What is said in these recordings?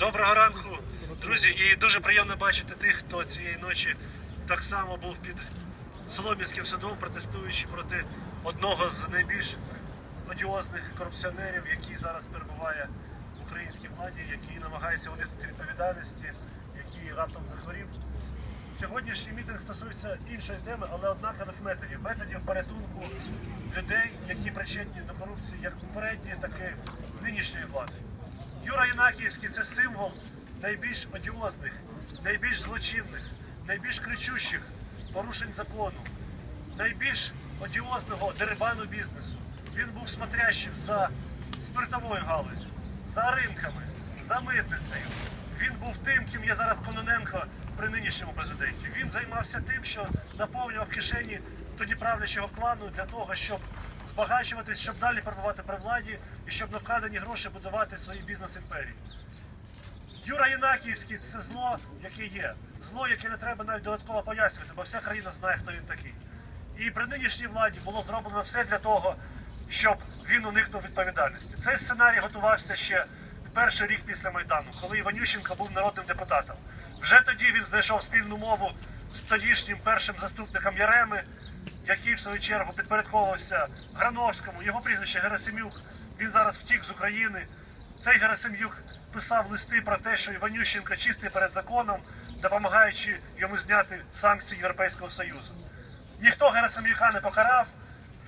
Доброго ранку, друзі, і дуже приємно бачити тих, хто цієї ночі так само був під Солом'янським судом, протестуючи проти одного з найбільш одіозних корупціонерів, який зараз перебуває в українській владі, який намагається уникнути відповідальності, який раптом захворів. Сьогоднішній мітинг стосується іншої теми, але однакових методів. Методів порятунку людей, які причетні до корупції як попередньої, так і нинішньої влади. Юра Єнакіївський це символ найбільш одіозних, найбільш злочинних, найбільш кричущих порушень закону, найбільш одіозного дерибану бізнесу. Він був смотрящим за спиртовою галузю, за ринками, за митницею. Він був тим, ким є зараз Кононенко при нинішньому президенті. Він займався тим, що наповнював кишені тоді правлячого клану для того, щоб збагачуватись, щоб далі перебувати при владі і щоб на вкрадені гроші будувати свої бізнес-імперії. Юра Єнакіївський це зло, яке є. Зло, яке не треба навіть додатково пояснювати, бо вся країна знає, хто він такий. І при нинішній владі було зроблено все для того, щоб він уникнув відповідальності. Цей сценарій готувався ще в перший рік після Майдану, коли Іванющенко був народним депутатом. Вже тоді він знайшов спільну мову з тодішнім першим заступником Яреми, який в свою чергу підпорядковувався Грановському, його прізвище Герасимюк. Він зараз втік з України. Цей Герасим'юк писав листи про те, що Іванющенко чистий перед законом, допомагаючи йому зняти санкції Європейського Союзу. Ніхто Герасим'юка не покарав.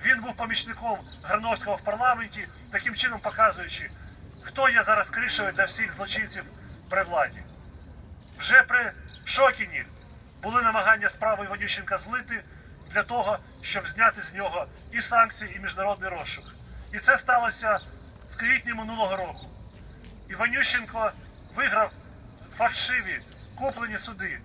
Він був помічником Грановського в парламенті, таким чином показуючи, хто є зараз кришею для всіх злочинців при владі. Вже при Шокіні були намагання справи Іванющенка злити для того, щоб зняти з нього і санкції, і міжнародний розшук. І це сталося в квітні минулого року. Іванющенко виграв фальшиві куплені суди,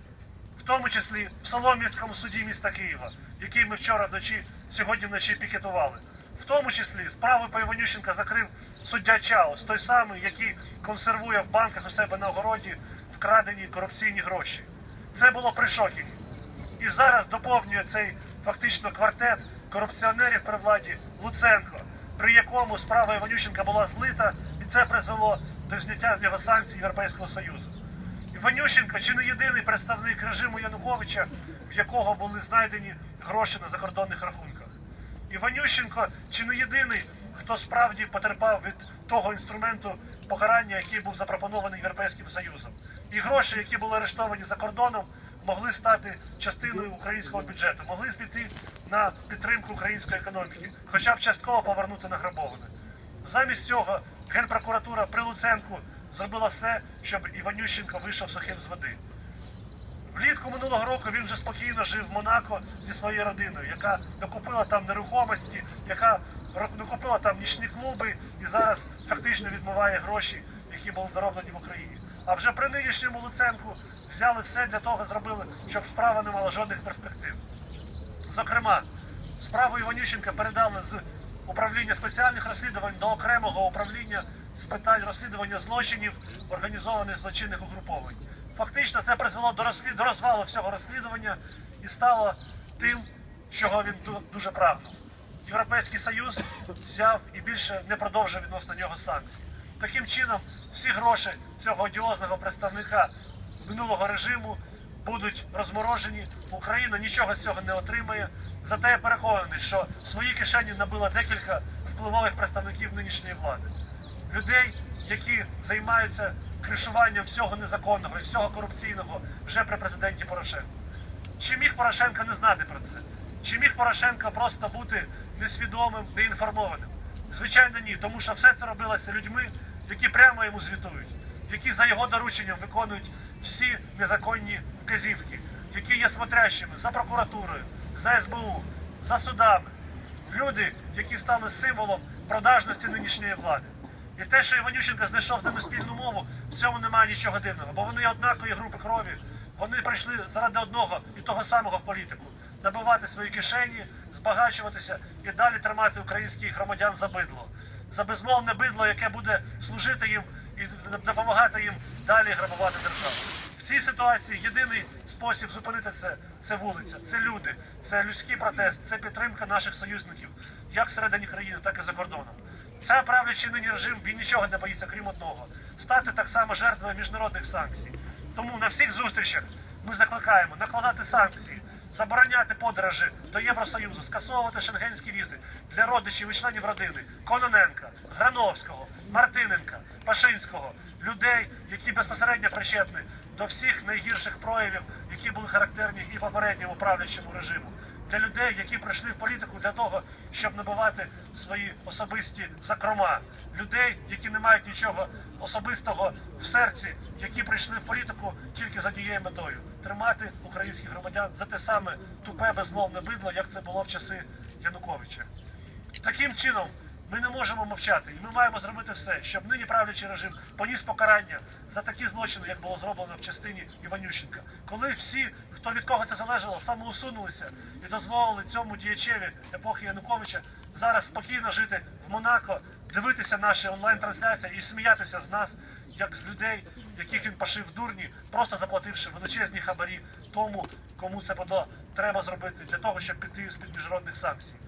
в тому числі в Солом'янському суді міста Києва, який ми вчора вночі, сьогодні вночі пікетували. В тому числі справи по Іванющенка закрив суддя Чаус, той самий, який консервує в банках у себе на огороді вкрадені корупційні гроші. Це було при Шокіні. І зараз доповнює цей фактично квартет корупціонерів при владі Луценко, при якому справа Іванющенка була злита, і це призвело до зняття з нього санкцій Європейського Союзу. Іванющенко чи не єдиний представник режиму Януковича, в якого були знайдені гроші на закордонних рахунках. Іванющенко чи не єдиний, хто справді потерпав від того інструменту покарання, який був запропонований Європейським Союзом. І гроші, які були арештовані за кордоном, могли стати частиною українського бюджету, могли піти на підтримку української економіки, хоча б частково повернути награбоване. Замість цього Генпрокуратура при Луценку зробила все, щоб Іванющенко вийшов сухим з води. Влітку минулого року він вже спокійно жив в Монако зі своєю родиною, яка накупила там нерухомості, яка накупила там нічні клуби і зараз фактично відмиває гроші, які були зароблені в Україні. А вже при нинішньому Луценку взяли все для того, зробили, щоб справа не мала жодних перспектив. Зокрема, справу Іванющенка передали з управління спеціальних розслідувань до окремого управління з питань розслідування злочинів організованих злочинних угруповань. Фактично, це призвело до, розслід... до розвалу всього розслідування і стало тим, чого він дуже прагнув. Європейський Союз взяв і більше не продовжує відносно нього санкції. Таким чином, всі гроші цього одіозного представника минулого режиму будуть розморожені. Україна нічого з цього не отримає. Зате я переконаний, що в свої кишені набило декілька впливових представників нинішньої влади. Людей, які займаються кришуванням всього незаконного і всього корупційного вже при президенті Порошенко. Чи міг Порошенко не знати про це? Чи міг Порошенко просто бути несвідомим, неінформованим? Звичайно, ні, тому що все це робилося людьми, які прямо йому звітують, які за його дорученням виконують всі незаконні вказівки, які є смотрящими за прокуратурою, за СБУ, за судами. Люди, які стали символом продажності нинішньої влади. І те, що Іванющенко знайшов з ними спільну мову, в цьому немає нічого дивного, бо вони однакові групи крові. Вони прийшли заради одного і того самого в політику набивати свої кишені, збагачуватися і далі тримати українських громадян за бидло, за безмовне бидло, яке буде служити їм і допомагати їм далі грабувати державу. В цій ситуації єдиний спосіб зупинити це це вулиця, це люди, це людський протест, це підтримка наших союзників, як всередині країни, так і за кордоном. Це правлячий нині режим, він нічого не боїться, крім одного. Стати так само жертвою міжнародних санкцій. Тому на всіх зустрічах ми закликаємо накладати санкції, забороняти подорожі до Євросоюзу, скасовувати шенгенські візи для родичів і членів родини Кононенка, Грановського, Мартиненка, Пашинського, людей, які безпосередньо причетні до всіх найгірших проявів, які були характерні і попередньому правлячому режиму. Для людей, які прийшли в політику для того, щоб набувати свої особисті закрома, людей, які не мають нічого особистого в серці, які прийшли в політику тільки за тією метою тримати українських громадян за те саме тупе безмовне бидло, як це було в часи Януковича. Таким чином ми не можемо мовчати, і ми маємо зробити все, щоб нині правлячий режим поніс покарання за такі злочини, як було зроблено в частині Іванющенка. Коли всі, хто від кого це залежало, самоусунулися і дозволили цьому діячеві епохи Януковича зараз спокійно жити в Монако, дивитися наші онлайн-трансляції і сміятися з нас, як з людей, яких він пошив дурні, просто заплативши величезні хабарі тому, кому це подо треба зробити для того, щоб піти з під міжнародних санкцій.